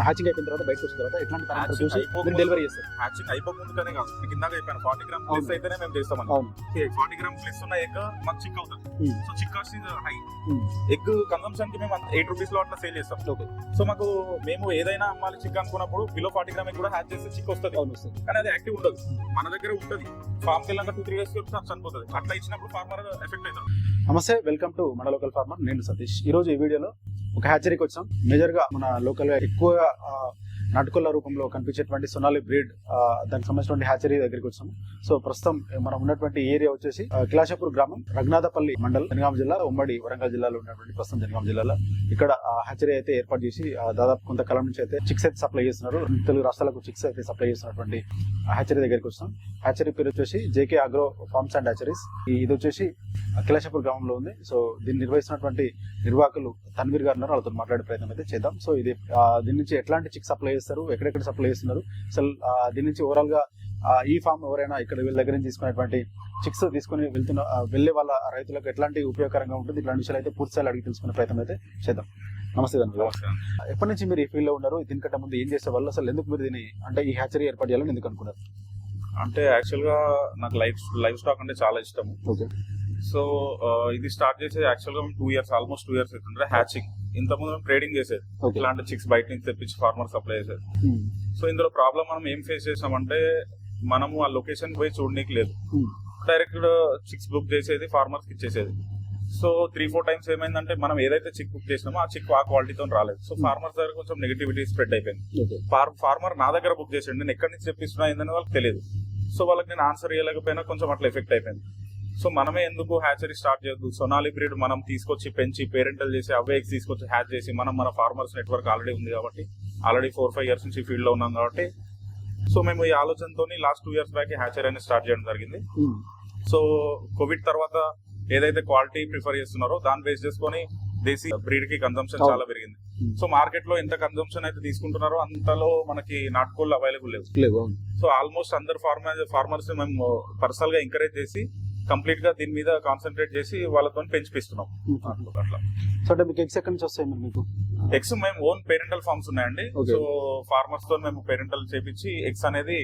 Hatching అయిపోయిన తర్వాత బయటకు వచ్చిన తర్వాత ఎట్లాంటి పారామీటర్ చూసి మీరు డెలివరీ చేస్తారు. హ్యాచింగ్ అయిపోకముందుకనే కాదు. మీకు ఇందాక చెప్పాను ఫార్టీ గ్రామ్ ప్లస్. అయితేనే మేము చేస్తామని. అవును. ఫార్టీ గ్రామ్ ప్లస్ ఉన్న ఎగ్ మాకు చిక్ అవుతుంది. So chick cost high. Egg కన్సంప్షన్కి మేము ఎయిట్ రూపీస్లో అట్లా సేల్ చేస్తాం. ఓకే. సో మాకు మేము ఏదైనా అమ్మాలి చిక్ అనుకున్నప్పుడు బిలో ఫార్టీ గ్రామ్ కూడా హ్యాచ్ చేస్తే చిక్ వస్తుంది. కానీ అది యాక్టివ్ ఉండదు. మన దగ్గర ఉంటుంది. ఫార్మ్ వెళ్ళాక టూ త్రీ డేస్ చనిపోతుంది. అట్లా ఇచ్చినప్పుడు ఫార్మర్ ఎఫెక్ట్ అవుతుంది నమస్తే వెల్కమ్ టు మన లోకల్ ఫార్మర్ నేను సతీష్. ఈ రోజు ఈ వీడియోలో ఒక హ్యాచరీకి వచ్చాం. మేజర్గా మన లోకల్గా ఎక్కువ ఆ, నటుకుల రూపంలో కనిపించేటువంటి సొనాలి బ్రీడ్ దానికి సంబంధించినటువంటి హ్యాచరీ దగ్గరికి వచ్చాం సో ప్రస్తుతం మనం ఉన్నటువంటి ఏరియా వచ్చేసి కిలాశపూర్ కిలాషాపూర్ గ్రామం రఘునాథపల్లి మండల్ జనగామ జిల్లా ఉమ్మడి వరంగల్ జిల్లాలో ఉన్నటువంటి ప్రస్తుతం జనగామ జిల్లాలో. ఇక్కడ హ్యాచరీ అయితే ఏర్పాటు చేసి దాదాపు కొంతకాలం నుంచి అయితే చిక్స్ అయితే సప్లై చేస్తున్నారు. తెలుగు రాష్ట్రాలకు చిక్స్ అయితే సప్లై చేస్తున్నటువంటి హ్యాచరీ దగ్గరికి వచ్చాం. హ్యాచరీ పేరు వచ్చేసి JK agro farms and hatcheries. ఇది వచ్చేసి కిలాషాపూర్ గ్రామంలో ఉంది. సో దీన్ని నిర్వహిస్తున్నటువంటి నిర్వాహకులు తన్వీర్ గారు ఉన్నారు. వాళ్ళతో మాట్లాడే ప్రయత్నం అయితే చేద్దాం. సో ఇది దీని నుంచి ఎట్లాంటి చిక్స్ సప్లై చేస్తారు? ఎక్కడెక్కడ సప్లై చేస్తున్నారు? అసలు దీని నుంచి ఓవరాల్గా ఆ, ఈ ఫామ్ ఎవరైనా ఇక్కడ వీళ్ళ దగ్గర నుంచి తీసుకునేటువంటి చిక్స్ తీసుకుని వెళ్తున్న వెళ్ళే వాళ్ళ రైతులకు ఎట్లాంటి ఉపయోగకరంగా ఉంటుంది? ఇట్లాంటి విషయాలు అయితే పూర్తి స్థాయిలో అడిగి తెలుసుకునే ప్రయత్నం అయితే చేద్దాం. నమస్తే ధన్యవాదాలు ఎప్పటి నుంచి మీరు ఈ ఫీల్డ్లో ఉన్నారు దీనికంటే ముందు ఏం చేసే వాళ్ళు? అసలు ఎందుకు మీరు దీన్ని అంటే ఈ హ్యాచరీ ఏర్పాటు చేయాలని ఎందుకు అనుకున్నారు? అంటే యాక్చువల్గా నాకు లైఫ్ లైఫ్ స్టాక్ అంటే చాలా ఇష్టం సో ఇది స్టార్ట్ చేసేది యాక్చువల్గా two years almost two years అవుతుంటే హ్యాచింగ్ ఇంతకుముందు మేము ట్రేడింగ్ చేసేది. ఇలాంటి చిక్స్ బయట నుంచి తెప్పించి ఫార్మర్ సప్లై చేసేది. సో ఇందులో ప్రాబ్లం మనం ఏం ఫేస్ చేసామంటే మనము ఆ లొకేషన్ పోయి చూడనీకి లేదు. డైరెక్ట్ చిక్స్ బుక్ చేసేది ఫార్మర్స్కి ఇచ్చేసేది. సో త్రీ ఫోర్ టైమ్స్ ఏమైందంటే మనం ఏదైతే చిక్ బుక్ చేసినామో ఆ చిక్ ఆ క్వాలిటీతో రాలేదు. సో ఫార్మర్స్ దగ్గర కొంచెం నెగిటివిటీ స్ప్రెడ్ అయిపోయింది. ఫార్మర్ నా దగ్గర బుక్ చేసిండు నేను ఎక్కడి నుంచి తెప్పిస్తున్నా ఏందని వాళ్ళకి తెలియదు. సో వాళ్ళకి నేను ఆన్సర్ ఇవ్వలేకపోయినా కొంచెం అట్లా ఎఫెక్ట్ అయిపోయింది. సో మనమే ఎందుకు హ్యాచరీ స్టార్ట్ చేయొద్దు? సొనాలి బ్రీడ్ మనం తీసుకొచ్చి పెంచి పేరెంటల్ చేసి అవే eggs తీసుకొచ్చి హ్యాచ్ చేసి మనం మన ఫార్మర్స్ నెట్వర్క్ ఆల్రెడీ ఉంది కాబట్టి ఆల్రెడీ ఫోర్ ఫైవ్ ఇయర్స్ నుంచి ఫీల్డ్లో ఉన్నాం కాబట్టి. సో మేము ఈ ఆలోచనతో last two years back hatchery అనేది స్టార్ట్ చేయడం జరిగింది. సో కోవిడ్ తర్వాత ఏదైతే క్వాలిటీ ప్రిఫర్ చేస్తున్నారో దాన్ని బేస్ చేసుకొని దేశీ బ్రీడ్కి కన్సంప్షన్. చాలా పెరిగింది. సో మార్కెట్లో ఎంత కన్సంప్షన్ అయితే తీసుకుంటున్నారో అంతలో మనకి నాటుకోళ్ళు అవైలబుల్ లేవు. సో ఆల్మోస్ట్ అందరు ఫార్మర్ ఫార్మర్స్ మేము పర్సనల్గా ఎంకరేజ్ చేసి కంప్లీట్గా దీని మీద కాన్సన్ట్రేట్ చేసి వాళ్ళతో పెంచిపిస్తున్నాం. అట్లా. సో అంటే మీకు ఎగ్స్ ఎక్కడి నుంచి వస్తాయి మరి మీకు? ఎగ్స్ మేము ఓన్ పేరెంటల్ ఫార్మ్స్ ఉన్నాయండి. సో ఫార్మర్స్తో మేము పేరెంటల్ చేపించి ఎగ్స్ అనేది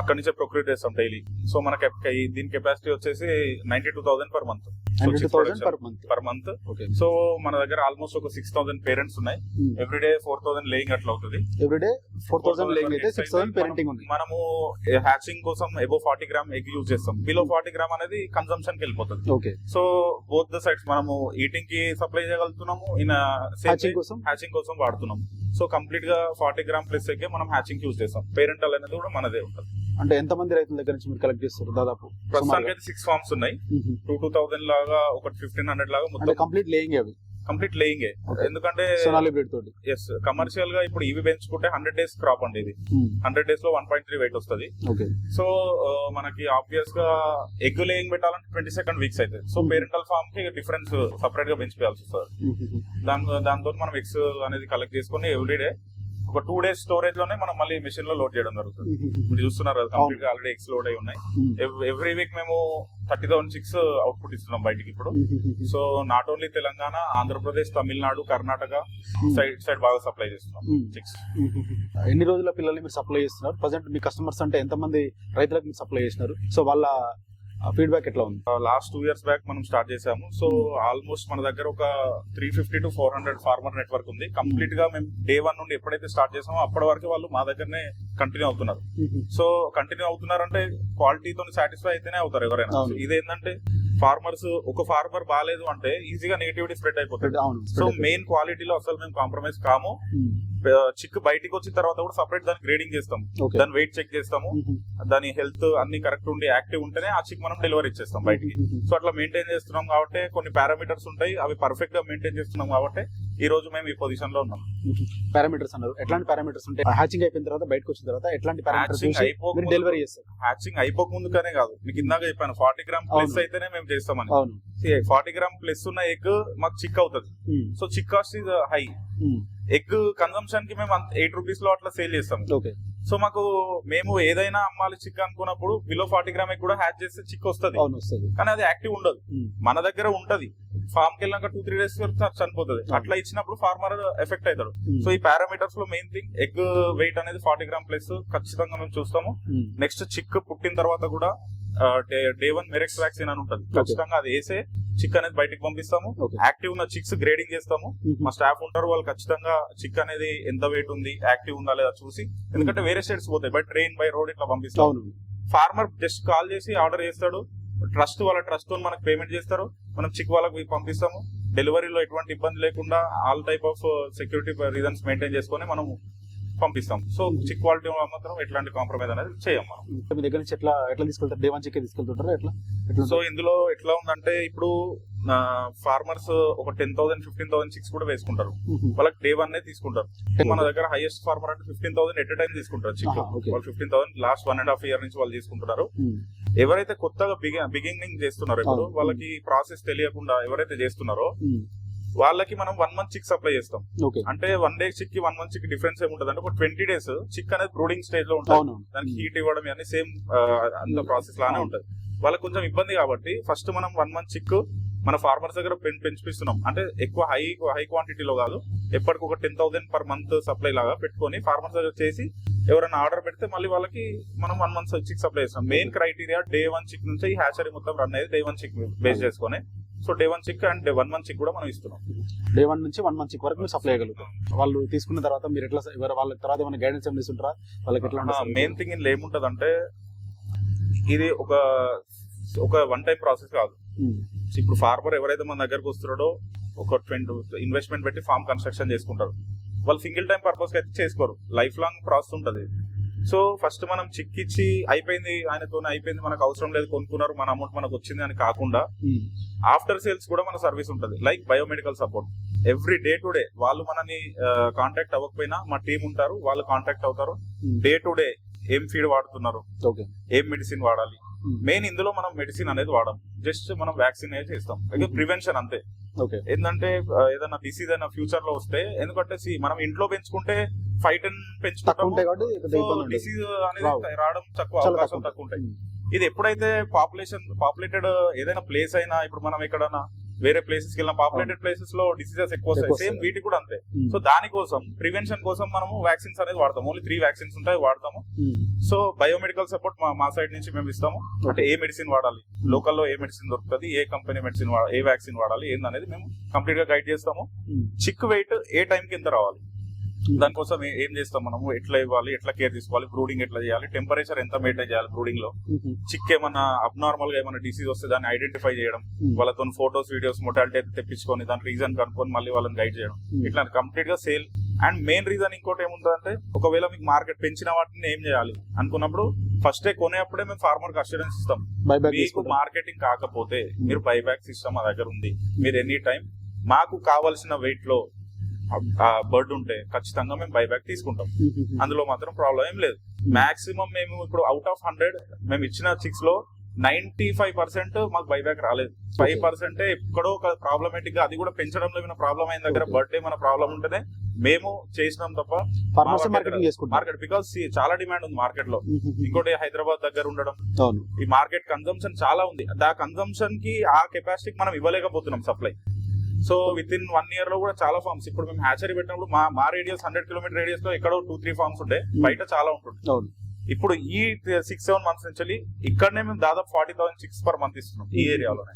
అక్కడి నుంచే ప్రొక్యూర్ చేస్తాం డైలీ సో మన దీని కెపాసిటీ వచ్చేసి ninety two thousand per month per month so మన దగ్గర ఆల్మోస్ట్ ఒక సిక్స్ థౌసండ్ పేరెంట్స్ ఉన్నాయి. Every day four thousand laying అట్లా అవుతుంది. ఎవ్రీడే ఫోర్ థౌసండ్ అయితే సిక్స్ థౌసండ్ పేరెంటింగ్ ఉంది. మనము హ్యాచింగ్ కోసం above forty gram egg use చేస్తాం. బిలో ఫార్టీ గ్రామ్ అనేది కన్సంప్షన్కి వెళ్ళిపోతుంది. Okay so both the sides మనము ఈటింగ్కి సప్లై చేయగలుగుతున్నాము ఇన్ హ్యాచింగ్ కోసం? హ్యాచింగ్ కోసం వాడుతున్నాం సో కంప్లీట్గా ఫార్టీ గ్రామ్ ప్లస్ ఎగ్గే మనం హ్యాచింగ్ యూజ్ చేస్తాం. పేరెంటల్ అనేది కూడా మనదే ఉంటుంది. అంటే ఎంత మంది రైతుల దగ్గర నుంచి మీరు కలెక్ట్ చేస్తారు దాదాపు? ప్రస్తుతానికి అయితే సిక్స్ ఫార్మ్స్ ఉన్నాయి. టూ టూ థౌసండ్ లాగా ఒకటి ఫిఫ్టీన్ హండ్రెడ్ లాగా మొత్తం కంప్లీట్ లేయింగ్ అవి? Complete laying. ఎందుకంటే తోటి. ఎస్ కమర్షియల్గా ఇప్పుడు ఇవి పెంచుకుంటే హండ్రెడ్ డేస్ క్రాప్ అండి ఇది. హండ్రెడ్ డేస్లో వన్ పాయింట్ త్రీ వెయిట్ వస్తుంది. సో మనకి ఆబ్వియస్గా ఎగ్ లేయింగ్ పెట్టాలంటే ట్వంటీ సెకండ్ వీక్స్ అయితే. సో. పేరెంటల్ ఫార్మ్కి డిఫరెన్స్ సపరేట్గా పెంచుకోవాల్సి వస్తుంది. దాని దాంతో మనం ఎగ్స్ అనేది కలెక్ట్ చేసుకుని ఎవ్రీడే ఒక టూ డేస్ స్టోరేజ్లోనే మనం మళ్ళీ మెషిన్లో లోడ్ చేయడం జరుగుతుంది. మీరు చూస్తున్నారు కదా కంప్లీట్గా ఆల్రెడీ ఎగ్స్ లోడ్ అయి ఉన్నాయి. ఎవ్రీ వీక్ మేము థర్టీ థౌసండ్ సిక్స్ అవుట్పుట్ ఇస్తున్నాం బయటికి ఇప్పుడు. So not only Telangana Andhra Pradesh Tamil Nadu Karnataka side side బాగా సప్లై చేస్తున్నాం. చిక్స్ ఎన్ని రోజుల పిల్లల్ని మీరు సప్లై చేస్తున్నారు? ప్రజెంట్ మీ కస్టమర్స్ అంటే ఎంత మంది రైతులకు మీరు సప్లై చేస్తున్నారు? సో వాళ్ళ ఫీడ్బ్యాక్ ఎట్లా ఉంది? లాస్ట్ టూ ఇయర్స్ బ్యాక్ మనం స్టార్ట్ చేసాము. సో ఆల్మోస్ట్ మన దగ్గర ఒక three fifty to four hundred farmer network ఉంది. కంప్లీట్గా మేము డే వన్ నుండి ఎప్పుడైతే స్టార్ట్ చేసామో అప్పటి వరకు వాళ్ళు మా దగ్గరనే కంటిన్యూ అవుతున్నారు. సో కంటిన్యూ అవుతున్నారంటే క్వాలిటీతో సాటిస్ఫై అయితేనే అవుతారు ఎవరైనా. ఇదేంటంటే ఫార్మర్స్ ఒక ఫార్మర్ బాగాలేదు అంటే ఈజీగా నెగిటివిటీ స్ప్రెడ్ అయిపోతుంది. సో మెయిన్ క్వాలిటీలో అసలు మేము కాంప్రమైజ్ కాము. చిక్ బయటికి వచ్చిన తర్వాత కూడా సపరేట్ దాని గ్రేడింగ్ చేస్తాం దాని వెయిట్ చెక్ చేస్తాము. దాని హెల్త్ అన్ని కరెక్ట్ ఉండి యాక్టివ్ ఉంటేనే ఆ చిక్ మనం డెలివరీ ఇచ్చేస్తాం బయటికి. సో అట్లా మెయింటైన్ చేస్తున్నాం కాబట్టి కొన్ని పారామీటర్స్ ఉంటాయి అవి పర్ఫెక్ట్గా మెయింటైన్ చేస్తున్నాం కాబట్టి ఈ రోజు మేము ఈ పొజిషన్లో ఉన్నాం. పారామీటర్స్ అన్నారు. ఎట్లాంటి పారామీటర్స్ ఉంటాయి హ్యాచింగ్ అయిపోయిన తర్వాత బయటకు వచ్చిన తర్వాత ఎట్లాంటి పారామీటర్స్ డెలివరీ చేస్తారు. హ్యాచింగ్ అయిపోక ముందుకనే కాదు. మీకు ఇందాక చెప్పాను ఫార్టీ గ్రామ్ ప్లస్. అయితేనే మేము చేస్తామని. ఫార్టీ గ్రామ్ ప్లస్ ఉన్న ఎగ్ మాకు చిక్ అవుతుంది. So chick cost is high egg కన్సంప్షన్కి మేము ఎయిట్ రూపీస్లో అట్లా సేల్ చేస్తాం. ఓకే సో మాకు మేము ఏదైనా అమ్మాలి చిక్ అనుకున్నప్పుడు బిలో ఫార్టీ గ్రామ్ కూడా హ్యాచ్ చేస్తే చిక్ వస్తుంది. కానీ అది యాక్టివ్ ఉండదు. మన దగ్గర ఉంటది. ఫామ్కి వెళ్ళాక టూ త్రీ డేస్ వరకు చనిపోతుంది. అట్లా ఇచ్చినప్పుడు ఫార్మర్ ఎఫెక్ట్ అవుతాడు. సో ఈ పారామీటర్స్లో మెయిన్ థింగ్ ఎగ్ వెయిట్ అనేది ఫార్టీ గ్రామ్ ప్లస్ ఖచ్చితంగా మేము చూస్తాము. నెక్స్ట్ చిక్ పుట్టిన తర్వాత కూడా డే వన్ మెరెక్స్ వ్యాక్సిన్ అని ఉంటుంది. ఖచ్చితంగా అది వేసే చిక్ అనేది బయటికి పంపిస్తాము. యాక్టివ్ ఉన్న చిక్స్ గ్రేడింగ్ చేస్తాము. మా స్టాఫ్ ఉంటారు వాళ్ళు ఖచ్చితంగా చిక్ అనేది ఎంత వెయిట్ ఉంది యాక్టివ్ ఉందా లేదా చూసి ఎందుకంటే వేరే స్టేట్స్ పోతాయి బై ట్రైన్ బై రోడ్ ఇట్లా పంపిస్తాం అవును ఫార్మర్ జస్ట్ కాల్ చేసి ఆర్డర్ చేస్తాడు. ట్రస్ట్ వాళ్ళ ట్రస్ట్తో మనకు పేమెంట్ చేస్తారు. మనం చిక్ వాళ్ళకి పంపిస్తాము. డెలివరీలో ఎటువంటి ఇబ్బంది లేకుండా all type of security reasons maintain చేసుకొని మనం పంపిస్తాం. సో చిక్ క్వాలిటీ మాత్రం ఎట్లాంటి కాంప్రమైజ్ అనేది చేయం మనం. మీ దగ్గర నుంచి ఎట్లా ఎట్లా తీసుకెళ్తారు? డే వన్ చిక్కే తీసుకెళ్తుంటారా? ఎట్లా? సో ఇందులో ఎట్లా ఉందంటే ఇప్పుడు ఫార్మర్స్ ఒక ten thousand fifteen thousand chicks కూడా వేసుకుంటారు. వాళ్ళకి డే వన్ తీసుకుంటారు. మన దగ్గర హైయెస్ట్ ఫార్మర్ అంటే ఫిఫ్టీన్ థౌసండ్ ఎట్ టైం తీసుకుంటారు చిక్. వాళ్ళు fifteen thousand last one and half year నుంచి వాళ్ళు తీసుకుంటున్నారు. ఎవరైతే కొత్తగా బిగినింగ్ చేస్తున్నారో ఇప్పుడు. వాళ్ళకి ప్రాసెస్ తెలియకుండా ఎవరైతే చేస్తున్నారో వాళ్ళకి మనం వన్ మంత్ చిక్ సప్లై చేస్తాం. అంటే వన్ డే చిక్కి వన్ మంత్ చిక్ డిఫరెన్స్ ఏముంటది అంటే ఒక ట్వంటీ డేస్ చిక్ అనేది బ్రూడింగ్ స్టేజ్లో ఉంటుంది. దానికి హీట్ ఇవ్వడం ఇవన్నీ సేమ్ అంత ప్రాసెస్ లానే ఉంటది. వాళ్ళకి కొంచెం ఇబ్బంది కాబట్టి ఫస్ట్ మనం వన్ మంత్ చిక్ మన ఫార్మర్స్ దగ్గర పెం పెంచిపిస్తున్నాం. అంటే ఎక్కువ హై హై క్వాంటిటీలో కాదు. ఎప్పటికి ఒక ten thousand per month supply లాగా పెట్టుకొని ఫార్మర్స్ దగ్గర చేసి ఎవరైనా ఆర్డర్ పెడితే మళ్ళీ వాళ్ళకి మనం వన్ మంత్ చిక్ సప్లై చేస్తాం. Main criteria day one chick నుంచి ఈ హ్యాచరీ మొత్తం రన్ అయ్యేది డే వన్ చిక్ బేస్ చేసుకొని. So day one chick and day one month chick కూడా మనం ఇస్తున్నాం. డే వన్ నుంచి వన్ మంత్ వరకు మీరు సప్లై చేయగలుగుతాం వాళ్ళు తీసుకున్న తర్వాత మీరు ఎట్లా వాళ్ళ తర్వాత ఏమైనా గైడెన్స్ ఏమైనా ఇస్తుంటారా? వాళ్ళకి ఎట్లా మెయిన్ థింగ్ ఇందులో ఏముంటదంటే ఇది ఒక ఒక వన్ టైం ప్రాసెస్ కాదు. ఇప్పుడు ఫార్మర్ ఎవరైతే మన దగ్గరకు వస్తున్నాడో ఒక ట్వంటీ ఇన్వెస్ట్మెంట్ పెట్టి ఫార్మ్ కన్స్ట్రక్షన్ చేసుకుంటారు. వాళ్ళు సింగిల్ టైం పర్పస్ అయితే చేసుకోరు. లైఫ్ లాంగ్ ప్రాసెస్ ఉంటుంది. సో ఫస్ట్ మనం చిక్ ఇచ్చి అయిపోయింది ఆయనతో అయిపోయింది మనకు అవసరం లేదు కొనుక్కున్నారు మన అమౌంట్ మనకు వచ్చింది అని కాకుండా ఆఫ్టర్ సేల్స్ కూడా మన సర్వీస్ ఉంటుంది. Like biomedical support every day to day వాళ్ళు మనని కాంటాక్ట్ అవ్వకపోయినా మా టీం ఉంటారు వాళ్ళు కాంటాక్ట్ అవుతారు. డే టు డే ఏం ఫీడ్ వాడుతున్నారు? ఓకే ఏం మెడిసిన్ వాడాలి? మెయిన్ ఇందులో మనం మెడిసిన్ అనేది వాడం జస్ట్ మనం వ్యాక్సిన్ అనేది చేస్తాం. అయితే ప్రివెన్షన్ అంతే. ఓకే ఏంటంటే ఏదైనా డిసీజ్ అయినా ఫ్యూచర్లో వస్తే ఎందుకంటే మనం ఇంట్లో పెంచుకుంటే ఫైవ్ టెన్ ఉండదు. డిసీజ్ అనేది రావు. రావడం తక్కువ అవకాశం తక్కువ ఉంటాయి. ఇది ఎప్పుడైతే పాపులేషన్ పాపులేటెడ్ ఏదైనా ప్లేస్ అయినా ఇప్పుడు మనం ఎక్కడైనా వేరే ప్లేసెస్కి వెళ్ళిన పాపులేటెడ్ ప్లేసెస్లో డిసీజెస్ ఎక్కువ వస్తాయి. సేమ్. వీటికి కూడా అంతే. సో దానికోసం ప్రివెన్షన్ కోసం మనము వ్యాక్సిన్స్ అనేది వాడతాం ఓన్లీ త్రీ వ్యాక్సిన్స్ ఉంటాయి వాడతాము. సో బయోమెడికల్ సపోర్ట్ మా సైడ్ నుంచి మేము ఇస్తాము. అంటే ఏ మెడిసిన్ వాడాలి? లోకల్లో ఏ మెడిసిన్ దొరుకుతుంది? ఏ కంపెనీ మెడిసిన్ ఏ వ్యాక్సిన్ వాడాలి? ఏందనేది మేము కంప్లీట్గా గైడ్ చేస్తాము. చిక్ వెయిట్ ఏ టైం కి ఎంత రావాలి? దానికోసం ఏ- చేస్తాం మనము? ఎట్లా ఇవ్వాలి? ఎట్లా కేర్ తీసుకోవాలి? బ్రూడింగ్ ఎట్లా చేయాలి? టెంపరేచర్ ఎంత మెయింటైన్ చేయాలి బ్రూడింగ్లో? ఉమ్, చిక్ ఏమన్నా అబ్నార్మల్గా ఏమైనా డిసీజ్ వస్తే దాన్ని ఐడెంటిఫై చేయడం ఉమ్, వాళ్ళతో ఫోటోస్ వీడియోస్ మొటాలిటీ అయితే తెప్పించుకొని దాని రీజన్ కనుక్కొని మళ్ళీ వాళ్ళని గైడ్ చేయడం. ఇట్లా కంప్లీట్గా సేల్ అండ్ మెయిన్ రీజన్ ఇంకోటి ఏముంటుందంటే ఒకవేళ మీకు మార్కెట్ పెంచిన వాటిని ఏం చేయాలి? అనుకున్నప్పుడు ఫస్ట్ కొనేప్పుడే మేము ఫార్మర్కి అష్యూరెన్స్ ఇస్తాం. మీకు. మార్కెటింగ్ కాకపోతే మీరు బైబ్యాక్ సిస్టమ్ మా దగ్గర ఉంది. మీరు ఎనీ టైం మాకు కావాల్సిన వెయిట్లో బర్డ్ ఉంటే ఖచ్చితంగా మేము బైబ్యాక్ తీసుకుంటాం. అందులో మాత్రం ప్రాబ్లం ఏం లేదు. మాక్సిమం మేము ఇప్పుడు అవుట్ ఆఫ్ హండ్రెడ్ మేము ఇచ్చిన చిక్స్లో నైన్టీ ఫైవ్ పర్సెంట్ మాకు బైబ్యాక్ రాలేదు. ఫైవ్ పర్సెంట్ ఎక్కడో ఒక ప్రాబ్లమేటిక్గా అది కూడా పెంచడంలో ఏమైనా ప్రాబ్లం అయిన దగ్గర. బర్త్డే మన ప్రాబ్లం ఉంటేనే మేము చేసినాం తప్ప మార్కెట్ బికాస్ చాలా డిమాండ్ ఉంది మార్కెట్లో ఇంకోటి హైదరాబాద్ దగ్గర ఉండడం. ఈ మార్కెట్ కన్సంప్షన్ చాలా ఉంది. ఆ కన్సంప్షన్కి ఆ కెపాసిటీకి మనం ఇవ్వలేకపోతున్నాం supply so within one ఇయర్లో కూడా చాలా ఫార్మ్స్ ఇప్పుడు మేము హ్యాచరీ పెట్టినప్పుడు మా మా రేడియస్ హండ్రెడ్ కిలోమీటర్ రేడియస్లో ఎక్కడో టూ త్రీ ఫార్మ్స్ ఉండే. బయట చాలా ఉంటుంది అవును. ఇప్పుడు ఈ సిక్స్ సెవెన్ మంత్స్ నుంచి ఇక్కడనే మేము దాదాపు forty thousand six per month ఇస్తున్నాం ఈ ఏరియాలోనే.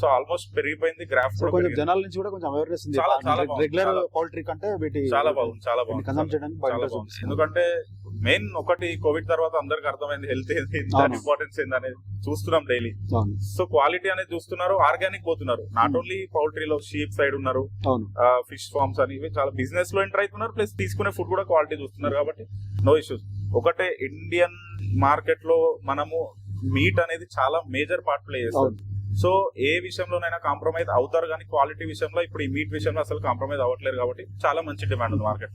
సో ఆల్మోస్ట్ పెరిగిపోయింది గ్రాఫ్ జనాల నుంచి కూడా కొంచెం అవేర్నెస్ చాలా, చాలా బాగుంది. రెగ్యులర్ చాలా. పౌల్ట్రీ కంటే చాలా బాగుంది చాలా బాగుంది కన్సమ్ చేయడానికి. ఎందుకంటే మెయిన్ ఒకటి కోవిడ్ తర్వాత అందరికి అర్థమైంది హెల్త్ ఏంది దాని. ఇంపార్టెన్స్ ఏంది అనేది చూస్తున్నాం డైలీ సో క్వాలిటీ అనేది చూస్తున్నారు ఆర్గానిక్ పోతున్నారు నాట్ ఓన్లీ పౌల్ట్రీలో షీప్ సైడ్ ఉన్నారు ఫిష్ ఫార్మ్స్ అని ఇవి చాలా బిజినెస్లో ఎంటర్ అవుతున్నారు ప్లస్ తీసుకునే ఫుడ్ కూడా క్వాలిటీ చూస్తున్నారు కాబట్టి నో ఇష్యూస్ ఒకటే ఇండియన్ మార్కెట్లో మనము మీట్ అనేది చాలా మేజర్ పార్ట్ ప్లే చేస్తారు అవును. సో ఏ విషయంలోనైనా కాంప్రమైజ్ అవుతారు కానీ క్వాలిటీ విషయంలో ఇప్పుడు ఈ మీట్ విషయంలో అసలు కాంప్రమైజ్ అవ్వట్లేరు కాబట్టి చాలా మంచి డిమాండ్ ఉంది మార్కెట్.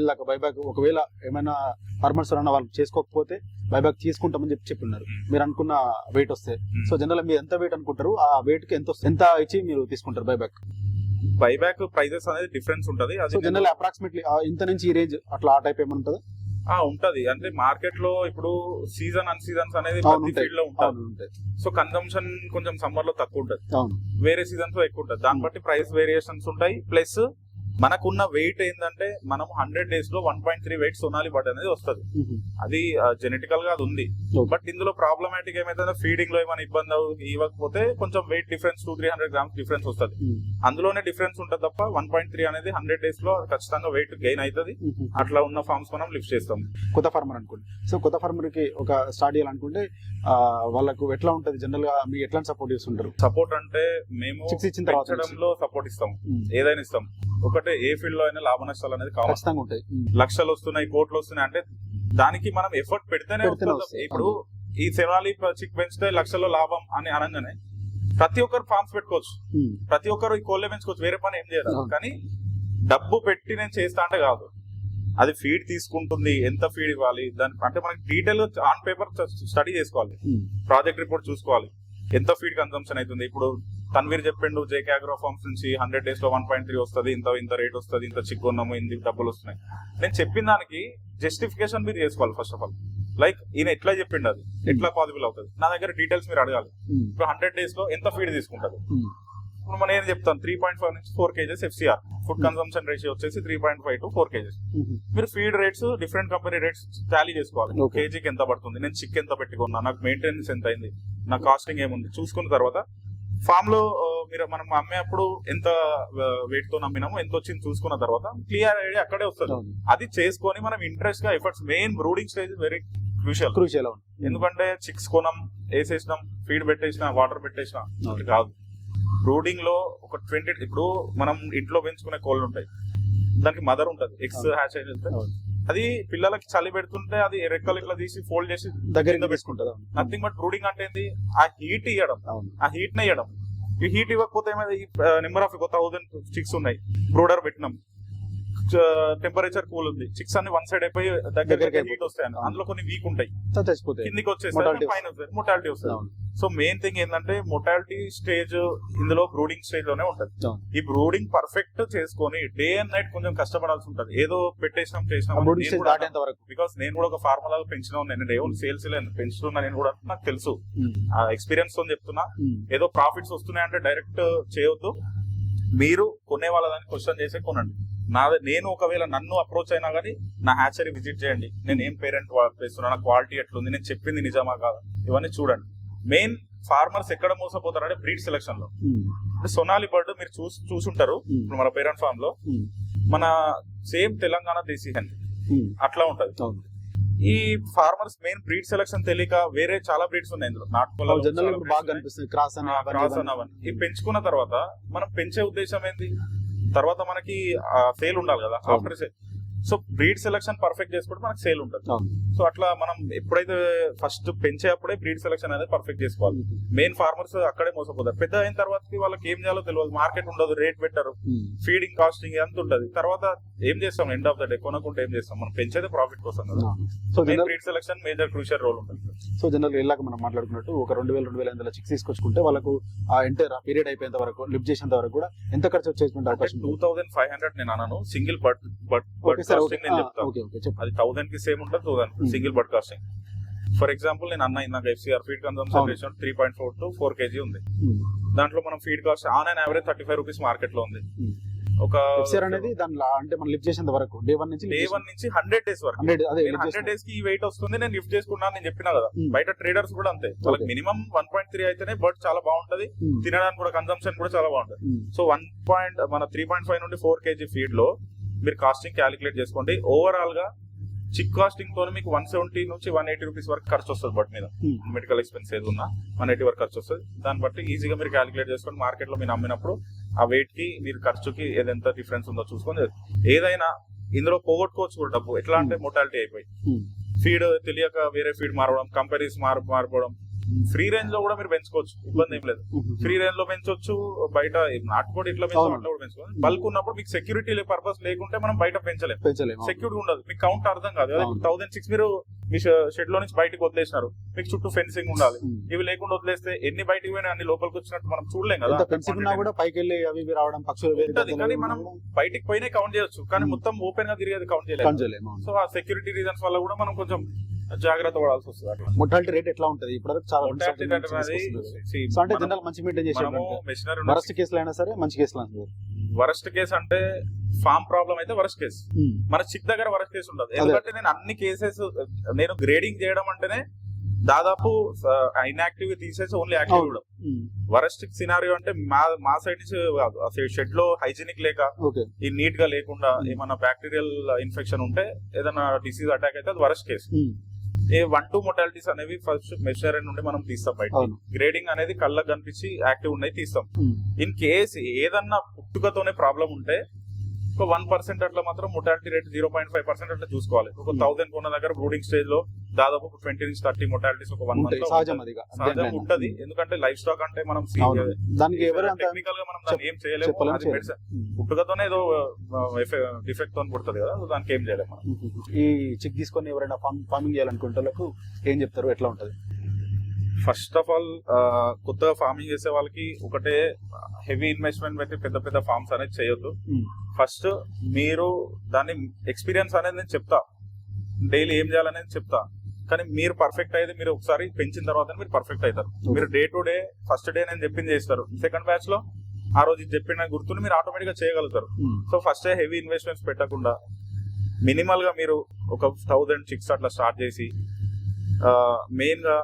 ఇలాగ బైబ్యాక్ ఒకవేళ ఏమైనా ఫార్మర్స్ అన్న వాళ్ళు చేసుకోకపోతే బైబ్యాక్ తీసుకుంటామని చెప్పి చెప్పున్నారు. మీరు అనుకున్న వెయిట్ వస్తే. సో జనరల్ మీరు ఎంత వెయిట్ అనుకుంటారు? ఆ వెయిట్కి ఎంత? ఎంత ఇచ్చి మీరు తీసుకుంటారు బైబ్యాక్? బైబ్యాక్ ప్రైజెస్ అనేది డిఫరెన్స్ ఉంటది. జనరల్ అప్రాక్సిమేట్లీ ఇంత నుంచి ఈ రేంజ్ అట్లా ఆ టైప్ ఏమైనా ఉంటుందా ఆ ఉంటది. అంటే మార్కెట్లో ఇప్పుడు సీజన్ అన్ సీజన్స్ అనేది ప్రతి. ఫీల్డ్లో ఉంటుంది ఉంటాయి. సో కన్సంప్షన్ కొంచెం సమ్మర్లో తక్కువ ఉంటది. వేరే సీజన్స్లో ఎక్కువ ఉంటుంది. దాన్ని బట్టి ప్రైస్ వేరియేషన్స్ ఉంటాయి. ప్లస్ మనకున్న వెయిట్ ఏంటంటే మనం హండ్రెడ్ డేస్లో one point three weight Sonali bird అనేది వస్తుంది. అది జెనెటికల్గా అది ఉంది. బట్ ఇందులో ప్రాబ్లమాటిక్ ఏమైతే ఫీడింగ్లో ఏమైనా ఇబ్బంది ఇవ్వకపోతే కొంచెం weight difference two three hundred grams difference వస్తుంది. అందులోనే డిఫరెన్స్ ఉంటుంది తప్ప వన్ పాయింట్ త్రీ అనేది హండ్రెడ్ డేస్లో ఖచ్చితంగా వెయిట్ గెయిన్ అవుతుంది. అట్లా ఉన్న ఫార్మ్స్ మనం లిఫ్ట్ చేస్తాం. కొత్త ఫార్మర్ అనుకోండి. సో కొత్త ఫార్మర్కి ఒక స్టార్ట్ చేయాలనుకుంటే వాళ్ళకు ఎట్లా ఉంటది? జనరల్గా మీరు ఎట్లాంటి సపోర్ట్ చేస్తుంటారు? సపోర్ట్ అంటే మేము సపోర్ట్ ఇస్తాం. ఏదైనా ఇస్తాం. ఒకటే ఏ ఫీల్డ్లో అయినా లాభ నష్టాలు అనేది కావాలి ఖచ్చితంగా ఉంటాయి. లక్షలు వస్తున్నాయి కోట్లు వస్తున్నాయి అంటే దానికి మనం ఎఫర్ట్ పెడితేనే. ఇప్పుడు ఈ సెవనాలి చిక్ పెంచితే లక్షల్లో లాభం అని అనగానే ప్రతి ఒక్కరు ఫార్మ్స్ పెట్టుకోవచ్చు. ప్రతి ఒక్కరు ఈ కోళ్ళే పెంచుకోవచ్చు వేరే పని ఏం చేయరు. కానీ డబ్బు పెట్టి నేను చేస్తా అంటే కాదు అది ఫీడ్ తీసుకుంటుంది ఎంత ఫీడ్ ఇవ్వాలి దాని అంటే మనకి డీటెయిల్ ఆన్ పేపర్ స్టడీ చేసుకోవాలి. ప్రాజెక్ట్ రిపోర్ట్ చూసుకోవాలి ఎంత ఫీడ్ కన్సంప్షన్ అవుతుంది? ఇప్పుడు తన్వీర్ చెప్పిండు జేకే అగ్రో ఫార్మ్స్ నుంచి హండ్రెడ్ డేస్లో వన్ పాయింట్ త్రీ వస్తుంది ఇంత ఇంత రేట్ వస్తుంది ఇంత చిక్ ఉన్నాము ఇంత డబ్బులు వస్తున్నాయి. నేను చెప్పిన దానికి జస్టిఫికేషన్ మీరు చేసుకోవాలి ఫస్ట్ ఆఫ్ ఆల్ లైక్ ఈయన ఎట్లా చెప్పిండు అది? ఎట్లా పాసిబుల్ అవుతుంది? నా దగ్గర డీటెయిల్స్ మీరు అడగాలి. మ్మ్. ఇప్పుడు హండ్రెడ్ డేస్లో ఎంత ఫీడ్ తీసుకుంటారు మ్మ్. ఇప్పుడు మనం ఏం చెప్తాను త్రీ పాయింట్ ఫైవ్ నుంచి four kgs FCR food consumption ratio వచ్చేసి three point five to four kgs. మీరు feed rates different company rates tally చేసుకోవాలి. కేజీకి ఎంత పడుతుంది? నేను చిక్ ఎంత పెట్టుకున్నా? నాకు మెయింటెనెన్స్ ఎంత అయింది? నా కాస్టింగ్ ఏముంది చూసుకున్న తర్వాత ఫామ్లో మీరు మనం అమ్మేటప్పుడు ఎంత వెయిట్తో నమ్మినామో ఎంత వచ్చింది చూసుకున్న తర్వాత క్లియర్ ఐడియా అక్కడే వస్తుంది. అది చేసుకొని మనం ఇంట్రెస్ట్గా efforts main brooding stage very crucial crucial ఎందుకంటే చిక్స్ కొనం వేసేసినాం ఫీడ్ పెట్టేసిన వాటర్ పెట్టేసిన. కాదు బ్రూడింగ్లో ఒక ట్వంటీ ఇప్పుడు మనం ఇంట్లో పెంచుకునే కోళ్ళు ఉంటాయి దానికి మదర్ ఉంటది ఎగ్స్. హ్యాచ్ అయితే. అది పిల్లలకి చలి పెడుతుంటే అది రెక్కలు ఇట్లా తీసి ఫోల్డ్ చేసి తీసుకుంటుంది అవును. నథింగ్ బట్ బ్రూడింగ్ అంటే ఏంది? ఆ హీట్ ఇవ్వడం ఆ హీట్ని ఇవ్వడం ఈ హీట్ ఇవ్వకపోతే ఏమైంది? నెంబర్ ఆఫ్ థౌసండ్ చిక్స్ ఉన్నాయి. బ్రూడర్ పెట్టినాం. టెంపరేచర్ కూల్ ఉంది. చిక్స్ అన్ని వన్ సైడ్ అయిపోయి దగ్గర హీట్ వస్తాయి. అందులో కొన్ని వీక్ ఉంటాయి. కిందికి వచ్చేసి పైన మొటాలిటీ వస్తుంది. సో మెయిన్ థింగ్ ఏంటంటే మొటాలిటీ స్టేజ్ ఇందులో బ్రూడింగ్ స్టేజ్లోనే ఉంటది. ఈ బ్రూడింగ్ పర్ఫెక్ట్ చేసుకొని డే అండ్ నైట్ కొంచెం కష్టపడాల్సి ఉంటది. ఏదో పెట్టేసినాం చేసినాం బికాస్ నేను కూడా ఒక ఫార్మర్ లాగా పెంచిన నేను ఏమో సేల్స్ పెంచుతున్నా నేను కూడా నాకు తెలుసు. ఎక్స్పీరియన్స్తో చెప్తున్నా. ఏదో ప్రాఫిట్స్ వస్తున్నాయంటే డైరెక్ట్ చేయొద్దు. మీరు కొనే వాళ్ళని క్వశ్చన్ చేసే కొనండి. నా నేను ఒకవేళ నన్ను అప్రోచ్ అయినా కానీ నా హ్యాచరీ విజిట్ చేయండి. నేను ఏం పేరెంట్ వేస్తున్నా నా క్వాలిటీ ఎట్లుంది నేను చెప్పింది నిజమా కాదా? ఇవన్నీ చూడండి. మెయిన్ ఫార్మర్స్ ఎక్కడ మోసపోతారంటే బ్రీడ్ సెలక్షన్లో. అంటే సొనాలి బర్డ్ మీరు చూసి చూసుంటారు. ఇప్పుడు మన పేరెంట్ ఫార్మ్లో. మ్మ్. మన సేమ్ తెలంగాణ దేశీ హెన్. అట్లా ఉంటది. ఈ ఫార్మర్స్ మెయిన్ బ్రీడ్ సెలక్షన్ తెలియక వేరే చాలా బ్రీడ్స్ ఉన్నాయి ఇందులో. కనిపిస్తుంది. క్రాస్ క్రాస్ ఈ పెంచుకున్న తర్వాత మనం పెంచే ఉద్దేశం ఏంటి తర్వాత మనకి సేల్ ఉండాలి కదా. After sale so breed selection perfect చేసుకుంటే మనకి సేల్ ఉంటుంది. సో అట్లా మనం ఎప్పుడైతే ఫస్ట్ పెంచేటప్పుడే బ్రీడ్ సెలక్షన్ అనేది పర్ఫెక్ట్ చేసుకోవాలి. మెయిన్ ఫార్మర్స్ అక్కడే మోసపోతారు. పెద్ద అయిన తర్వాత వాళ్ళకి ఏం చేయాలో తెలియదు. మార్కెట్ ఉండదు రేట్ పెట్టరు. ఫీడింగ్ కాస్టింగ్ ఎంత ఉంటుంది. తర్వాత ఏం చేస్తాం? ఎండ్ ఆఫ్ ద డే కొనకుంటే ఏం చేస్తాం? మనం పెంచేదే ప్రాఫిట్ కోసం కదా. So main breed selection major crucial role ఉంటుంది. సో జనరల్ ఇలాగ మనం మాట్లాడుకున్నట్టు ఒక రెండు వేల రెండు వేల ఎనిమిది చిక్స్ తీసుకొచ్చుకుంటే వాళ్ళకు ఆ ఎంటర్ ఆ పీరియడ్ అయిపోయేంత వరకు లిఫ్ట్ చేసేంత వరకు కూడా ఎంత ఖర్చు వచ్చేటువంటి అవకాశం టూ థౌసండ్ ఫైవ్ హండ్రెడ్ నేను అన్నాను సింగిల్ బట్ బట్ కాస్టింగ్ నేను చెప్తాను అది థౌసండ్కి సేమ్ ఉంటుంది thousand Hmm. Single bird costing for example నేను అన్న ఇందాక FCR feed consumption. Ratio three point four to four kg ఉంది మ్మ్. దాంట్లో మనం feed cost on and average thirty five rupees మార్కెట్లో ఉంది Hmm. ఒక ఎఫ్సిఆర్ అనేది దానిలో అంటే మనం లిఫ్ట్ చేసేంత వరకు డే వన్ నుంచి డే వన్ నుంచి హండ్రెడ్ డేస్ వరకు హండ్రెడ్ డేస్కి ఈ వెయిట్ వస్తుంది నేను లిఫ్ట్ చేసుకున్నాను నేను చెప్పినా కదా Hmm. బయట ట్రేడర్స్ కూడా అంతే వాళ్ళకి. మినిమం వన్ పాయింట్ త్రీ అయితేనే బట్ చాలా బాగుంటది. తినడానికి కూడా కన్సంప్షన్ కూడా చాలా బాగుంటది. సో వన్ పాయింట్ మన త్రీ పాయింట్ ఫైవ్ నుండి ఫోర్ కేజీ ఫీడ్లో మీరు కాస్టింగ్ క్యాలిక్యులేట్ చేసుకోండి. ఓవరాల్గా చిక్ కాస్టింగ్తో మీకు వన్ సెవెంటీ నుంచి వన్ ఎయిటీ రూపీస్ వరకు ఖర్చు వస్తుంది బట్ మీద. మెడికల్ ఎక్స్పెన్స్ ఏది ఉన్నా వన్ ఎయిటీ వరకు ఖర్చు వస్తుంది. దాన్ని బట్టి ఈజీగా మీరు క్యాలిక్యులేట్ చేసుకొని మార్కెట్లో మీరు అమ్మినప్పుడు ఆ వెయిట్కి మీరు ఖర్చుకి ఏదెంత డిఫరెన్స్ ఉందో చూసుకొని ఏదైనా ఇందులో పోగొట్టుకోవచ్చు కూడా డబ్బు. ఎట్లా అంటే మొటాలిటీ అయిపోయి. మ్మ్. ఫీడ్ తెలియక వేరే ఫీడ్ మారడం కంపెనీస్ మార్ మారిపోవడం ఫ్రీ రేంజ్లో కూడా మీరు పెంచుకోవచ్చు. ఇబ్బంది ఏం లేదు. ఫ్రీ రేంజ్లో పెంచొచ్చు బయట నాటుకోడి ఇట్లా పెంచు. అట్లా కూడా పెంచుకోవచ్చు. బల్క్ ఉన్నప్పుడు మీకు సెక్యూరిటీ పర్పస్ లేకుంటే మనం బయట పెంచలేం. పెంచలేము. సెక్యూరిటీ ఉండదు. మీకు కౌంట్ అర్థం కాదు. థౌసండ్ సిక్స్ మీరు మీ షెడ్లో నుంచి బయటకు వదిలేసినారు. మీకు చుట్టూ ఫెన్సింగ్ ఉండాలి. ఇవి లేకుండా వదిలేస్తే ఎన్ని బయటికి పోయినా అన్ని లోపలికి వచ్చినట్టు మనం చూడలేం కదా. ఉన్నా కూడా పైకి వెళ్ళి అవి రావడం పక్షులు కానీ మనం బయటికి పోయినా కౌంట్ చేయొచ్చు. కానీ. మొత్తం ఓపెన్గా తిరిగేది కౌంట్ చేయలేదు. సో ఆ సెక్యూరిటీ రీజన్స్ వల్ల కూడా మనం కొంచెం జాగ్రత్త పడాల్సి వస్తుంది అట్లా. మొర్టాలిటీ రేట్ ఎట్లా ఉంటది? ఇప్పటివరకు చాలా సో అంటే జనరల్ మంచి మెయింటైన్ మెషినరీ వరస్ట్ కేసులు అయినా సరే మంచి కేసులు అయినా సరే వరస్ట్ కేసు అంటే ఫామ్ ప్రాబ్లం అయితే వరస్ట్ కేసు మన చిక్ దగ్గర వరస్ట్ కేసు ఉండదు. ఎందుకంటే నేను అన్ని కేసెస్ నేను గ్రేడింగ్ చేయడం అంటేనే దాదాపు ఇన్యాక్టివ్ తీసేసి ఓన్లీ యాక్టివ్. కూడా వరస్ట్ సినారియో అంటే మా మా సైడ్ నుంచి షెడ్లో హైజీనిక్ లేక ఈ నీట్గా లేకుండా Hmm. ఏమన్నా బ్యాక్టీరియల్ ఇన్ఫెక్షన్ ఉంటే ఏదైనా డిసీజ్ అటాక్ అయితే అది వరస్ట్ కేసు ఏ వన్ టూ మొటాలిటీస్ అనేవి ఫస్ట్ మెషర్ నుండి మనం తీస్తాం బయట గ్రేడింగ్ అనేది కళ్ళకు కనిపించి యాక్టివ్ ఉన్నాయి తీస్తాం. ఇన్ కేస్ ఏదన్నా పుట్టుకతోనే ప్రాబ్లం ఉంటే ఒక వన్ పర్సెంట్ అట్లా మాత్రం mortality rate zero point five percent అట్లా చూసుకోవాలి. ఒక Hmm. థౌసండ్ కొన్న దగ్గర బ్రూడింగ్ స్టేజ్లో దాదాపు ట్వంటీ నుంచి థర్టీ మొటాలిటీస్ ఒక వన్ మంత్ సహజం ఉంటది. ఎందుకంటే లైఫ్ స్టాక్ అంటే మనం టెక్నికల్గా మనం దాన్ని ఏం చేయలేము. medicine. పుట్టుకతోనే ఏదో డిఫెక్ట్తో పుడుతుంది కదా దానికి ఏం చేయలేము ఈ చిక్ తీసుకొని ఎవరైనా ఫార్మ్ ఫార్మింగ్ చేయాలనుకుంటే ఏం చెప్తారు? ఎట్లా ఉంటది? ఫస్ట్ ఆఫ్ ఆల్ కొత్తగా ఫార్మింగ్ చేసే వాళ్ళకి ఒకటే హెవీ ఇన్వెస్ట్మెంట్ పెట్టి పెద్ద పెద్ద ఫార్మ్స్ అనేది చేయొద్దు. ఫస్ట్ మీరు దాన్ని ఎక్స్పీరియన్స్ అనేది నేను చెప్తా. డైలీ ఏం చేయాలనేది చెప్తా. కానీ మీరు పర్ఫెక్ట్ అయ్యేది మీరు ఒకసారి పెంచిన తర్వాత మీరు పర్ఫెక్ట్ అవుతారు. మీరు day to day first day నేను చెప్పింది చేస్తారు. సెకండ్ బ్యాచ్లో ఆ రోజు చెప్పిన గుర్తుని మీరు ఆటోమేటిక్గా చేయగలుగుతారు. సో ఫస్ట్ హెవీ ఇన్వెస్ట్మెంట్స్ పెట్టకుండా మినిమల్గా మీరు ఒక థౌజండ్ చిక్స్ అట్లా స్టార్ట్ చేసి మెయిన్గా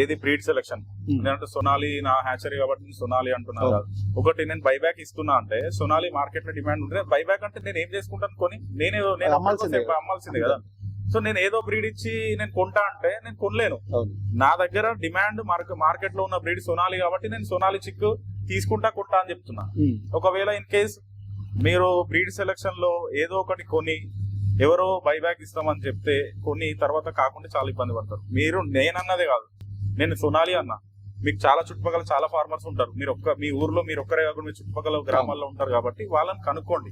ఏది బ్రీడ్ సెలెక్షన్ నేనంటే సొనాలి నా హ్యాచరీ కాబట్టి సొనాలి అంటున్నా. అవును. కాదు. ఒకటి నేను బైబ్యాక్ ఇస్తున్నా అంటే సొనాలి మార్కెట్లో డిమాండ్ ఉంటే బైబ్యాక్ అంటే నేను ఏం చేసుకుంటాను? కొని నేనే నేను అమ్మాల్సిందే కదా. సో నేను ఏదో బ్రీడ్ ఇచ్చి నేను కొంటా అంటే నేను కొనలేను. నా దగ్గర డిమాండ్ మార్కెట్లో ఉన్న బ్రీడ్ సొనాలి కాబట్టి నేను సొనాలి చిక్కు తీసుకుంటా కొంటా అని చెప్తున్నా. ఒకవేళ ఇన్ కేస్ మీరు బ్రీడ్ సెలెక్షన్లో ఏదో ఒకటి కొని ఎవరో బైబ్యాక్ ఇస్తామని చెప్తే కొన్ని తర్వాత కాకుండా చాలా ఇబ్బంది పడతారు. మీరు నేనన్నదే కాదు. నేను సొనాలి అన్నా. మీకు చాలా చుట్టుపక్కల చాలా ఫార్మర్స్ ఉంటారు. మీరు ఒక్క మీ ఊర్లో మీరు ఒక్కరే కాకుండా మీ చుట్టుపక్కల గ్రామాల్లో ఉంటారు కాబట్టి వాళ్ళని కనుక్కోండి.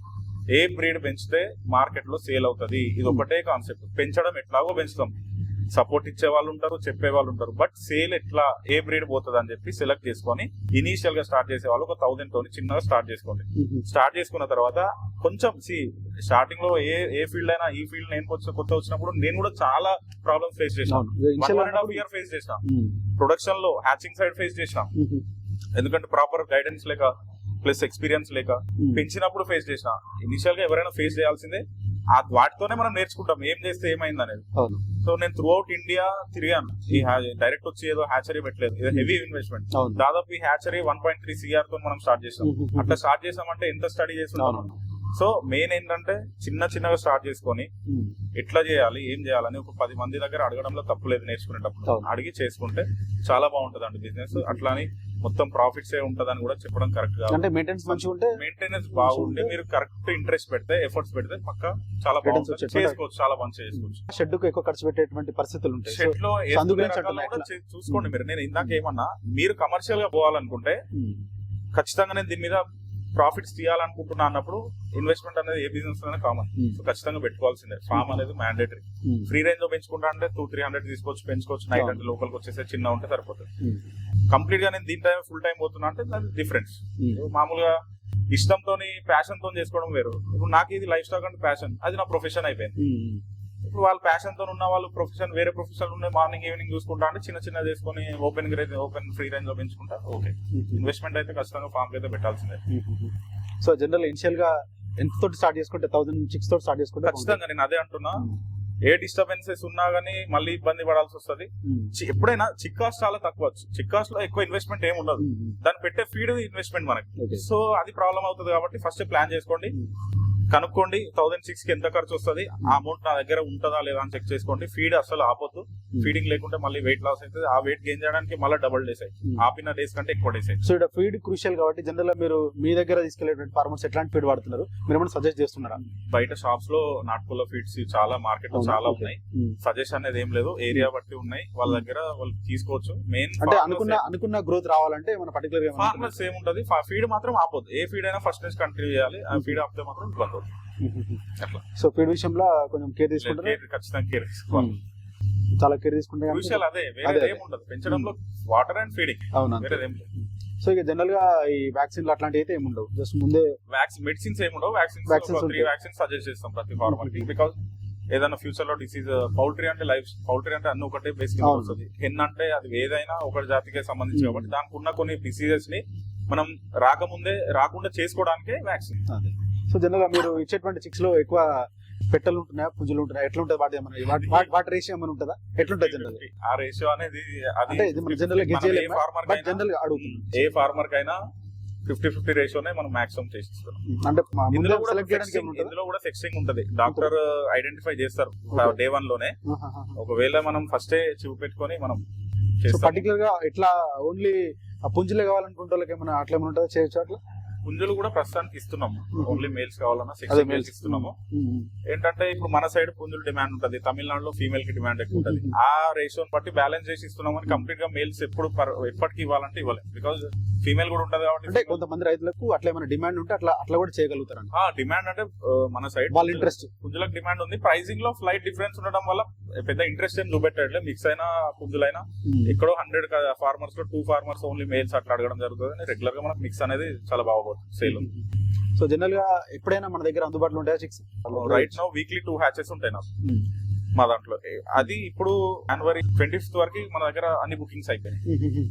ఏ బ్రీడ్ పెంచితే మార్కెట్లో సేల్ అవుతుంది? ఇది ఒకటే కాన్సెప్ట్ పెంచడం ఎట్లాగో పెంచుతాం. సపోర్ట్ ఇచ్చే వాళ్ళు ఉంటారు చెప్పే వాళ్ళు ఉంటారు. బట్ సేల్ ఎట్లా ఏ బ్రీడ్ పోతుంది అని చెప్పి సెలెక్ట్ చేసుకొని ఇనీషియల్గా స్టార్ట్ చేసే వాళ్ళు ఒక థౌసండ్ తోని చిన్నగా స్టార్ట్ చేసుకోండి. స్టార్ట్ చేసుకున్న తర్వాత కొంచెం సి స్టార్టింగ్లో ఏ ఏ ఫీల్డ్ అయినా ఈ ఫీల్డ్ నేను కొత్త కొత్త వచ్చినప్పుడు నేను కూడా చాలా ప్రాబ్లమ్స్ ఫేస్ చేసిన. ఇయర్ ఫేస్ చేసిన. ప్రొడక్షన్లో హ్యాచింగ్ సైడ్ ఫేస్ చేసిన. ఎందుకంటే ప్రాపర్ గైడెన్స్ లేక ప్లస్ ఎక్స్పీరియన్స్ లేక పెంచినప్పుడు ఫేస్ చేసిన. ఇనిషియల్గా ఎవరైనా ఫేస్ చేయాల్సిందే. ఆ వాటితోనే మనం నేర్చుకుంటాం. ఏం చేస్తే ఏమైంది అనేది సో నేను త్రూ అవుట్ ఇండియా తిరిగాను. ఈ డైరెక్ట్ వచ్చి ఏదో హ్యాచరీ పెట్టలేదు. ఇది హెవీ ఇన్వెస్ట్మెంట్ దాదాపు ఈ హ్యాచరీ వన్ పాయింట్ త్రీ సిఆర్తో మనం స్టార్ట్ చేసాం అట్లా స్టార్ట్ చేసామంటే ఎంత స్టడీ చేసి ఉంటాం అవును. సో మెయిన్ ఏంటంటే చిన్న చిన్నగా స్టార్ట్ చేసుకొని ఎట్లా చేయాలి ఏం చేయాలని ఒక పది మంది దగ్గర అడగడంలో తప్పు లేదు నేర్చుకునేటప్పుడు. అడిగి చేసుకుంటే చాలా బాగుంటది అండి బిజినెస్ అట్లా అని మొత్తం ప్రాఫిట్స్ ఏ ఉంటదని కూడా చెప్పడం కరెక్ట్ కాదు అంటే మెయింటెనెన్స్ మంచిగా ఉంటే మెయింటెనెన్స్ బాగుండి మీరు కరెక్ట్ ఇంట్రెస్ట్ పెడితే ఎఫర్ట్స్ పెడితే పక్క చాలా బాగుంటుంది. చేసుకోవచ్చు చాలా మంచి చేసుకోవచ్చు. షెడ్కు ఎక్కువ ఖర్చు పెట్టేటువంటి పరిస్థితులు ఉంటాయి. షెడ్లో చూసుకోండి మీరు. నేను ఇందాక ఏమన్నా మీరు కమర్షియల్గా పోవాలనుకుంటే ఖచ్చితంగా నేను దీని మీద ప్రాఫిట్స్ తీయాలనుకుంటున్నా అన్నప్పుడు ఇన్వెస్ట్మెంట్ అనేది ఏ బిజినెస్ అయినా కామన్ సో ఖచ్చితంగా పెట్టుకోవాల్సిందే. ఫామ్ అనేది మ్యాండేటరీ ఫ్రీ రేంజ్లో పెంచుకుంటా అంటే టూ త్రీ హండ్రెడ్ తీసుకోవచ్చు పెంచుకోవచ్చు. నైట్ అవును. అంటే లోకల్కి వచ్చేసే చిన్న ఉంటే సరిపోతుంది. కంప్లీట్గా నేను దీని టైం ఫుల్ టైం పోతున్నా అంటే దాని డిఫరెన్స్ మామూలుగా ఇష్టంతో ప్యాషన్తో చేసుకోవడం వేరు. ఇప్పుడు నాకు ఇది లైఫ్ స్టాక్ అంటే ప్యాషన్ అది నా ప్రొఫెషన్ అయిపోయింది. ఇప్పుడు వాళ్ళ ప్యాషన్తో ఉన్న వాళ్ళు ప్రొఫెషన్ వేరే ప్రొఫెషన్ ఉన్నాయి మార్నింగ్ ఈవినింగ్ చూసుకుంటా అంటే చిన్న చిన్న చేసుకొని ఓపెన్ ఓపెన్ ఫ్రీ రేంజ్లో పెంచుకుంటా ఓకే ఇన్వెస్ట్మెంట్ అయితే ఖచ్చితంగా ఫామ్ అయితే పెట్టాల్సిందే. సో జనరల్ ఇనిషియల్గా ఎంత తోటి స్టార్ట్ చేసుకుంటే థౌసండ్ సిక్స్ తోటి స్టార్ట్ చేసుకుంటే ఖచ్చితంగా నేను అదే అంటున్నా. ఏ డిస్టర్బెన్సెస్ ఉన్నా గానీ మళ్ళీ ఇబ్బంది పడాల్సి వస్తుంది. ఎప్పుడైనా చిక్ కాస్ట్ చాలా తక్కువ. చిక్ కాస్ట్లో ఎక్కువ ఇన్వెస్ట్మెంట్ ఏమి ఉండదు. దాన్ని పెట్టే ఫీడ్ ఇన్వెస్ట్మెంట్ మనకి. సో అది ప్రాబ్లం అవుతుంది కాబట్టి ఫస్ట్ ప్లాన్ చేసుకోండి. కనుక్కోండి థౌసండ్ సిక్స్కి ఎంత ఖర్చు వస్తుంది ఆ అమౌంట్ నా దగ్గర ఉంటుందా లేదా అని చెక్ చేసుకోండి. ఫీడ్ అసలు ఆపొద్దు. ఫీడింగ్ లేకుంటే మళ్ళీ వెయిట్ లాస్ అవుతుంది ఆ వెయిట్ గెయిన్ చేయడానికి మళ్ళీ డబుల్ డేస్ అయ్యి. ఉమ్. ఆపిన డేస్ కంటే ఎక్కువ డేస్ అయ్యి. సో ఇక్కడ ఫీడ్ క్రూషియల్ కాబట్టి జనరల్గా మీరు మీ దగ్గర తీసుకెళ్ళేటువంటి ఫార్మర్స్ ఎట్లాంటి ఫీడ్ వాడుతున్నారు? మీరు ఏమైనా సజెస్ట్ చేస్తున్నారా? బయట షాప్స్లో నాటుకోళ్ళ ఫీడ్స్ చాలా మార్కెట్లో? చాలా. ఉన్నాయి. సజెషన్ అనేది ఏం లేదు. ఏరియా బట్టి ఉన్నాయి. వాళ్ళ దగ్గర వాళ్ళు తీసుకోవచ్చు. మెయిన్ అంటే అనుకున్న అనుకున్న గ్రోత్ రావాలంటే మన పర్టికులర్ ఫార్మర్స్ ఏముంటది? ఫీడ్ మాత్రం ఆపోద్దు. ఏ ఫీడ్ అయినా ఫస్ట్ నుంచి కంటిన్యూ చేయాలి. ఆ ఫీడ్ ఆపితే మాత్రం ఇబ్బంది అట్లా. సో ఫీడ్ విషయంలో కొంచెం కేర్ తీసుకుంటారు? ఖచ్చితంగా కేర్ తీసుకోవాలి. చాలా కేర్ తీసుకుంటే క్రూషియల్ అదే వేరే ఉండదు. పెంచడంలో వాటర్ అండ్ ఫీడింగ్ అవును లేదు సో ఇక జనరల్గా ఈ వ్యాక్సిన్లు అట్లాంటివి అయితే ఏమి ఉండవు. జస్ట్ ముందే వ్యాక్సిన్ మెడిసిన్స్ ఏముండవు వ్యాక్సిన్స్ Vaccines త్రీ ఉంటాయి. వ్యాక్సిన్స్ సజెస్ట్ చేస్తాం ప్రతి ఫార్మర్కి. బికాస్ ఏదైనా ఫ్యూచర్లో డిసీజ్ పౌల్ట్రీ అంటే లైఫ్ పౌల్ట్రీ అంటే అన్ని ఒకటే బేసిక్. వస్తుంది. హెన్ అంటే అది ఏదైనా ఒక జాతికే సంబంధించి. కాబట్టి దానికి ఉన్న కొన్ని డిసీజెస్ని మనం రాకముందే రాకుండా చేసుకోవడానికే వ్యాక్సిన్ సో జనరల్గా మీరు ఇచ్చేటువంటి చిక్స్లో ఎక్కువ పెట్టలు ఉంటున్నాయా? పుంజులు ఉంటున్నాయా? ఎట్లా ఉంటుంది వాటి ఏమైనా వాటి- రేషియో ఏమైనా ఉంటుందా? ఎట్లుంటుంది జనరల్ ఆ రేషియో అనేది అంటే ఇది మన జనరల్ బట్ జనరల్గా అడుగుతున్నాం. ఏ ఫార్మర్ కైనా ఫిఫ్టీ ఫిఫ్టీ రేషియోనే మనం మాక్సిమం చేసిస్తాం అంటే ఇందులో కూడా ఇందులో కూడా సెక్సింగ్ ఉంటది. డాక్టర్ ఐడెంటిఫై చేస్తారు. డే వన్లోనే. ఒకవేళ మనం ఫస్టే చూపెట్టుకొని మనం పర్టికులర్గా ఇట్లా ఓన్లీ పుంజులే కావాలనుకుంటే వాళ్ళకి ఏమైనా అట్లా ఏమైనా ఉంటుందా చేయొచ్చు అట్లా? పుంజులు కూడా ప్రస్తుతానికి ఇస్తున్నాము. ఓన్లీ మేల్స్ కావాలన్నా సిక్స్ మేల్స్ ఇస్తున్నాము. ఏంటంటే ఇప్పుడు మన సైడ్ పుంజులు డిమాండ్ ఉంటది. తమిళనాడులో ఫీమేల్కి డిమాండ్ ఎక్కువ ఉంటది. ఆ రేషియోని బట్టి బ్యాలెన్స్ చేసి ఇస్తున్నామని కంప్లీట్గా మేల్స్ ఎప్పుడు ఎప్పటికి ఇవ్వాలంటే ఇవ్వలేదు బికాజ్ ఫీమేల్ కూడా ఉంటది అంటే కాబట్టి కొంతమంది రైతులకు అట్లా ఏమైనా డిమాండ్ ఉంటే అట్లా అట్లా కూడా చేయగలుగుతారు డిమాండ్ అంటే మన సైడ్ వాళ్ళ ఇంట్రెస్ట్ పుంజులకు డిమాండ్ ఉంది. ప్రైసింగ్లో ఫ్లైట్ డిఫరెన్స్ ఉండడం వల్ల పెద్ద ఇంట్రెస్ట్ ఏం చూపెట్టట్లేదు మిక్స్ అయినా పుంజులైనా ఎక్కడో హండ్రెడ్ ఫార్మర్స్లో టూ ఫార్మర్స్ ఓన్లీ మేల్స్ అట్లా అడగడం జరుగుతుంది రెగ్యులర్గా మనకు మిక్స్ అనేది చాలా బాగుంటుంది సేల్. సో జనరల్గా ఎప్పుడైనా మన దగ్గర అందుబాటులో ఉంటాయా chicks? Right no weekly two hatches ఉంటాయి నాకు. మా దాంట్లో. అది ఇప్పుడు జనవరి ట్వంటీ ఫిఫ్త్ వరకు మన దగ్గర అన్ని బుకింగ్స్ అయిపోయినాయి.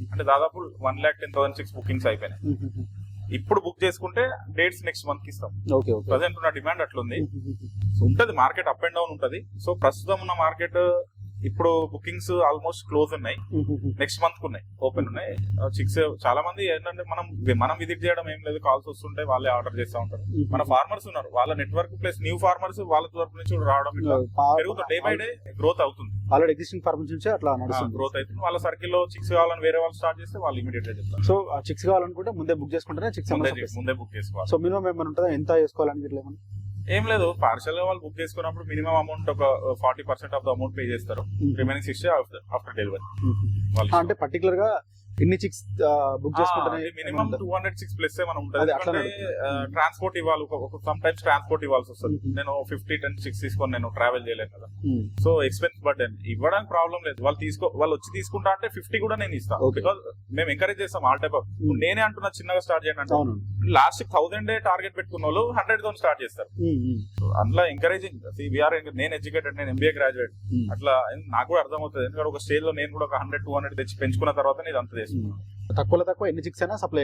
అంటే దాదాపు one lakh ten thousand six bookings అయిపోయినాయి. ఇప్పుడు బుక్ చేసుకుంటే డేట్స్ నెక్స్ట్ మంత్కి ఇస్తాం. ప్రజెంట్ ఉన్న డిమాండ్ అట్లుంది. ఉంటది మార్కెట్ అప్ అండ్ డౌన్ ఉంటది. సో ప్రస్తుతం ఉన్న మార్కెట్ ఇప్పుడు బుకింగ్స్ ఆల్మోస్ట్ క్లోజ్ ఉన్నాయి. నెక్స్ట్ మంత్కు ఉన్నాయి. ఓపెన్ ఉన్నాయి. సిక్స్ చాలా మంది ఏంటంటే మనం మనం విజిట్ చేయడం ఏం లేదు. కాల్స్ వస్తుంటే వాళ్ళే ఆర్డర్ చేస్తూ ఉంటారు. మన ఫార్మర్స్ ఉన్నారు. వాళ్ళ నెట్వర్క్ ప్లస్ న్యూ ఫార్మర్స్ వాళ్ళ తరపు నుంచి రావడం ఇట్లా పెరుగుతుంది. డే బై డే గ్రోత్ అవుతుంది. ఆల్రెడీ ఎగ్జిస్టింగ్ ఫార్మ్స్ నుంచి అట్లా నడుస్తుంది. గ్రోత్ అవుతుంది. వాళ్ళ సర్కిల్లో చిక్స్ కావాలని వేరే వాళ్ళు స్టార్ట్ చేస్తే వాళ్ళు ఇమీడియట్గా చెప్తారు. సో ఆ చిక్స్ కావాలనుకుంటే ముందే బుక్ చేసుకుంటేనే చిక్స్ ముందే బుక్ చేసుకోవాలి. సో మినిమం ఏమైనా ఉంటుందా? ఎంత ఇట్లా ఏమన్నా ఏం లేదు పార్షల్గా వాళ్ళు బుక్ చేసుకున్నప్పుడు మినిమం అమౌంట్ ఒక forty percent of the amount pay చేస్తారు. రిమైనింగ్ సిక్స్టీ ఆఫ్టర్ డెలివరీ అంటే పర్టికులర్గా ఎన్ని చిక్స్ బుక్ చేసుకుంటేనే minimum two hundred six plus ఏమైనా ఉంటుంది. ట్రాన్స్పోర్ట్ ఇవ్వాలి. సమ్ టైమ్స్ ట్రాన్స్పోర్ట్ ఇవ్వాల్సి వస్తుంది. నేను ఫిఫ్టీ టెన్ సిక్స్ తీసుకొని నేను ట్రావెల్ చేయలేను కదా. సో ఎక్స్పెన్స్ బర్డెన్ ఇవ్వడానికి ప్రాబ్లం లేదు. వాళ్ళు తీసుకో వాళ్ళు వచ్చి తీసుకుంటా అంటే ఫిఫ్టీ కూడా నేను ఇస్తాను. బికాస్ మేము ఎంకరేజ్ చేస్తాం ఆల్ టైప్. నేనే అంటున్నా చిన్నగా స్టార్ట్ చేయండి అంటే. లాస్ట్ థౌసండ్ డే టార్గెట్ పెట్టుకున్న వాళ్ళు హండ్రెడ్తో స్టార్ట్ చేస్తారు. అందులో ఎంకరేజింగ్ విఆర్ నేను ఎడ్యుకేటెడ్ నేను ఎంబీఏ గ్రాడ్యుయేట్. అట్లా నాకు కూడా అర్థమవుతుంది. ఎందుకంటే ఒక స్టేజ్లో నేను కూడా ఒక హండ్రెడ్ టూ హండ్రెడ్ తెచ్చి పెంచుకున్న తర్వాత నేను అంత చేస్తాను ఉమ్. తక్కువలో తక్కువ ఎన్ని చిక్స్ అయినా సప్లై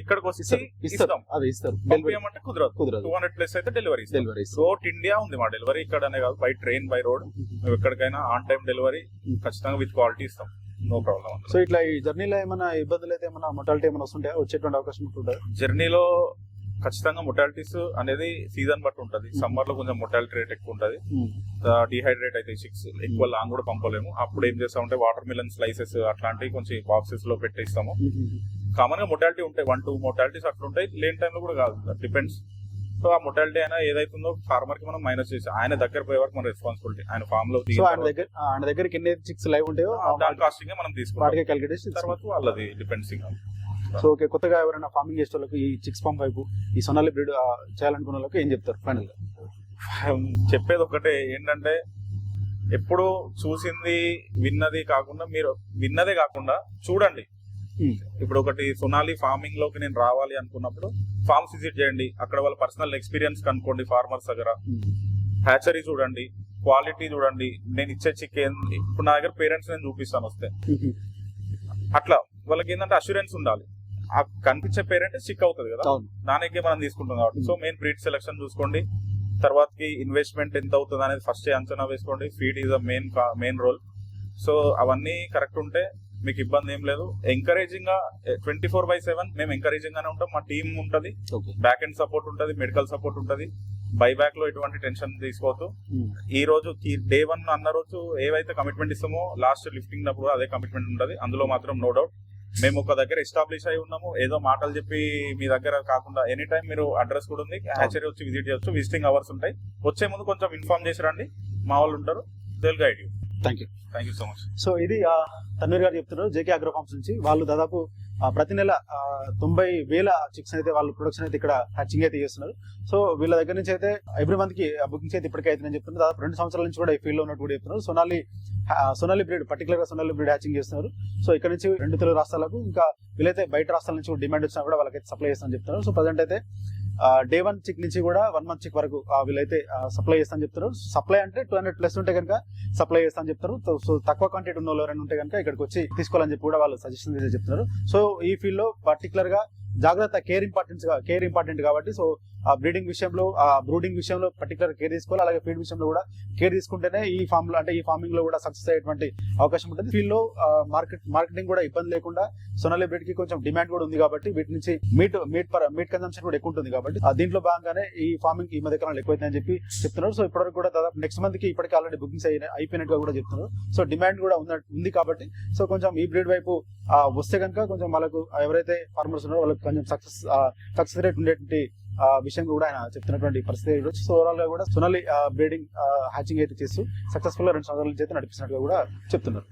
ఇక్కడికి వచ్చి ఇస్తాం. అది ఇస్తారు. డెలివరీ పంపించమంటే కుదరదు. కుదరదు. టూ హండ్రెడ్ ప్లస్ అయితే డెలివరీ డెలివరీ రోడ్ ఇండియా ఉంది మా డెలివరీ ఇక్కడనే కాదు బై ట్రైన్ బై రోడ్ మేము. ఎక్కడికైనా ఆన్ టైం డెలివరీ ఖచ్చితంగా విత్ క్వాలిటీ ఇస్తాం. నో ప్రాబ్లం సో ఇట్లా ఈ జర్నీలో ఏమైనా ఇబ్బందులు అయితే ఏమైనా మొటాలిటీ ఏమైనా వస్తుంటాయా వచ్చేటువంటి అవకాశం ఉంటుందా? జర్నీలో ఖచ్చితంగా మొటాలిటీస్ అనేది సీజన్ బట్టి ఉంటది. సమ్మర్లో కొంచెం మొటాలిటీ రేట్ ఎక్కువ ఉంటది. డిహైడ్రేట్ అయితే సిక్స్ ఎక్కువ లాంగ్ కూడా పంపలేము. అప్పుడు ఏం చేస్తామంటే వాటర్ మిలన్ స్లైసెస్ అట్లాంటివి కొంచెం బాక్సెస్లో పెట్టేస్తాము. కామన్గా మొటాలిటీ ఉంటాయి. వన్ టూ మొటాలిటీస్ అట్లా ఉంటాయి. లేని టైంలో కూడా కాదు. డిపెండ్స్ సో ఆ మొటాలిటీ అయినా ఏదైతుందో ఫార్మర్కి మనం మైనస్ చేసి ఆయన దగ్గర పోయే వరకు మన రెస్పాన్సిబిలిటీ ఆయన ఫామ్లో ఆయన దగ్గర ఎన్ని చిక్స్ లైవ్ ఉంటాయో దాని కాస్టింగ్ మనం చేసి తర్వాత వాళ్ళది డిపెండ్స్ సో ఓకే కొత్తగా ఎవరైనా ఫార్మింగ్ చేసే వాళ్ళకి ఈ చిక్స్ పంప్ వైపు ఈ సొనాలి బ్రీడ్ చేయాలనుకున్న వాళ్ళకి ఏం చెప్తారు ఫైనల్గా? చెప్పేది ఒకటే ఏంటంటే ఎప్పుడు చూసింది విన్నది కాకుండా మీరు విన్నదే కాకుండా చూడండి. Hmm. ఇప్పుడు ఒకటి సొనాలి ఫార్మింగ్లోకి నేను రావాలి అనుకున్నప్పుడు ఫార్మ్స్ విజిట్ చేయండి. అక్కడ వాళ్ళ పర్సనల్ ఎక్స్పీరియన్స్ కనుక్కోండి ఫార్మర్స్ దగ్గర. హ్యాచరీ చూడండి క్వాలిటీ చూడండి. నేను ఇచ్చే చికెన్ ఇప్పుడు నా దగ్గర పేరెంట్స్ నేను చూపిస్తాను వస్తే. అట్లా వాళ్ళకి ఏంటంటే అష్యూరెన్స్ ఉండాలి. ఆ కనిపించే పేరెంట్ సిక్ అవుతుంది కదా. దానికే మనం తీసుకుంటాం కాబట్టి. సో మెయిన్ బ్రీడ్ సెలెక్షన్ చూసుకోండి. తర్వాతకి ఇన్వెస్ట్మెంట్ ఎంత అవుతుంది అనేది ఫస్ట్ అంచనా వేసుకోండి. Feed is the main main role so అవన్నీ కరెక్ట్ ఉంటే మీకు ఇబ్బంది ఏం లేదు. ఎంకరేజింగ్గా ట్వంటీ ఫోర్ బై సెవెన్ మేము ఎంకరేజింగ్ గానే ఉంటాం. మా టీం ఉంటది. బ్యాక్ ఎండ్ సపోర్ట్ ఉంటది మెడికల్ సపోర్ట్ ఉంటది. బైబ్యాక్లో ఎటువంటి టెన్షన్ తీసుకోవద్దు. ఈ రోజు డే వన్ అన్న రోజు ఏవైతే కమిట్మెంట్ ఇస్తామో లాస్ట్ లిఫ్టింగ్ అప్పుడు అదే కమిట్మెంట్ ఉంటది. అందులో మాత్రం నో డౌట్ మేము ఒక దగ్గర ఎస్టాబ్లిష్ అయి ఉన్నాము. ఏదో మాటలు చెప్పి మీ దగ్గర కాకుండా ఎనీ టైం మీరు అడ్రస్ కూడా ఉంది. హ్యాచరీ వచ్చి విజిట్ చేయొచ్చు. విజిటింగ్ అవర్స్ ఉంటాయి. వచ్చే ముందు కొంచెం ఇన్ఫార్మ్ చేసి రండి. మా వాళ్ళు ఉంటారు. They'll guide you thank you thank you so much so ఇది ఆ, తన్వీర్ గారు చెప్తున్నారు. జేకే అగ్రో ఫార్మ్స్ నుంచి. వాళ్ళు దాదాపు ప్రతి నెల తొంభై వేల చిక్స్ అయితే వాళ్ళు ప్రొడక్షన్ అయితే ఇక్కడ హ్యాచింగ్ అయితే చేస్తున్నారు. సో వీళ్ళ దగ్గర నుంచి అయితే ఎవ్రీ మంత్కి బుకింగ్స్ అయితే ఇప్పటికే అవుతుందని చెప్తున్నారు. దాదాపు రెండు సంవత్సరాల నుంచి కూడా ఈ ఫీల్డ్లో ఉన్నట్టు కూడా చెప్తున్నారు. సోనాలి సోనాలి బ్రీడ్ పర్టికులర్గా సోనాలి బ్రీడ్ హ్యాచింగ్ చేస్తున్నారు. సో ఇక్కడ నుంచి రెండు తెలుగు రాష్ట్రాలకు ఇంకా వీళ్ళైతే బయట రాష్ట్రాల నుంచి డిమాండ్ వచ్చినా కూడా వాళ్ళకైతే సప్లై చేస్తామని చెప్తున్నారు. సో ప్రజెంట్ అయితే డే వన్ చిక్ నుంచి కూడా వన్ మంత్ చిక్ వరకు వీళ్ళైతే సప్లై చేస్తాను చెప్తారు సప్లై అంటే టూ హండ్రెడ్ ప్లస్ ఉంటే కనుక సప్లై చేస్తాను చెప్తారు. సో తక్కువ క్వాంటిటీ ఉన్న వాళ్ళు ఎవరైనా ఉంటే కనుక ఇక్కడికి వచ్చి తీసుకోవాలని చెప్పి కూడా వాళ్ళు సజెషన్ చేసి చెప్తున్నారు. సో ఈ ఫీల్డ్లో పర్టికులర్గా జాగ్రత్త కేర్ ఇంపార్టెన్స్ కేర్ ఇంపార్టెంట్ కాబట్టి సో ఆ బ్రీడింగ్ విషయంలో ఆ బ్రూడింగ్ విషయంలో పర్టికులర్ కేర్ తీసుకోవాలి. అలాగే ఫీడ్ విషయంలో కూడా కేర్ తీసుకుంటేనే ఈ ఫామ్లో అంటే ఈ ఫార్మింగ్లో కూడా సక్సెస్ అయ్యేటువంటి అవకాశం ఉంటుంది. ఫీల్డ్లో మార్కెట్ మార్కెటింగ్ కూడా ఇబ్బంది లేకుండా సొనాలి బ్రీడ్కి కొంచెం డిమాండ్ కూడా ఉంది కాబట్టి వీటి నుంచి మీట్ మీట్ మీట్ కన్సంప్షన్ కూడా ఎక్కువ ఉంటుంది కాబట్టి దీంట్లో భాగంగానే ఈ ఫార్మింగ్ ఈ మధ్య కాలంలో ఎక్కువైందని చెప్పి చెప్తున్నారు. సో ఇప్పటివరకు కూడా దాదాపు నెక్స్ట్ మంత్కి ఇప్పటికే ఆల్రెడీ బుకింగ్స్ అయిపోయినట్టుగా కూడా చెప్తున్నారు. సో డిమాండ్ కూడా ఉంది కాబట్టి సో కొంచెం ఈ బ్రీడ్ వైపు వస్తే కనుక కొంచెం వాళ్ళకు ఎవరైతే ఫార్మర్స్ ఉన్నారో వాళ్ళకి కొంచెం సక్సెస్ సక్సెస్ రేట్ ఉండేటువంటి విషయం కూడా ఆయన చెప్తున్నటువంటి పరిస్థితి సో ఓవరాల్గా కూడా సొనాలి బ్రీడింగ్ హ్యాచింగ్ అయితే చేస్తూ సక్సెస్ఫుల్గా రెండు సంవత్సరాల నుంచి అయితే నడిపిస్తున్నట్టుగా కూడా చెప్తున్నారు.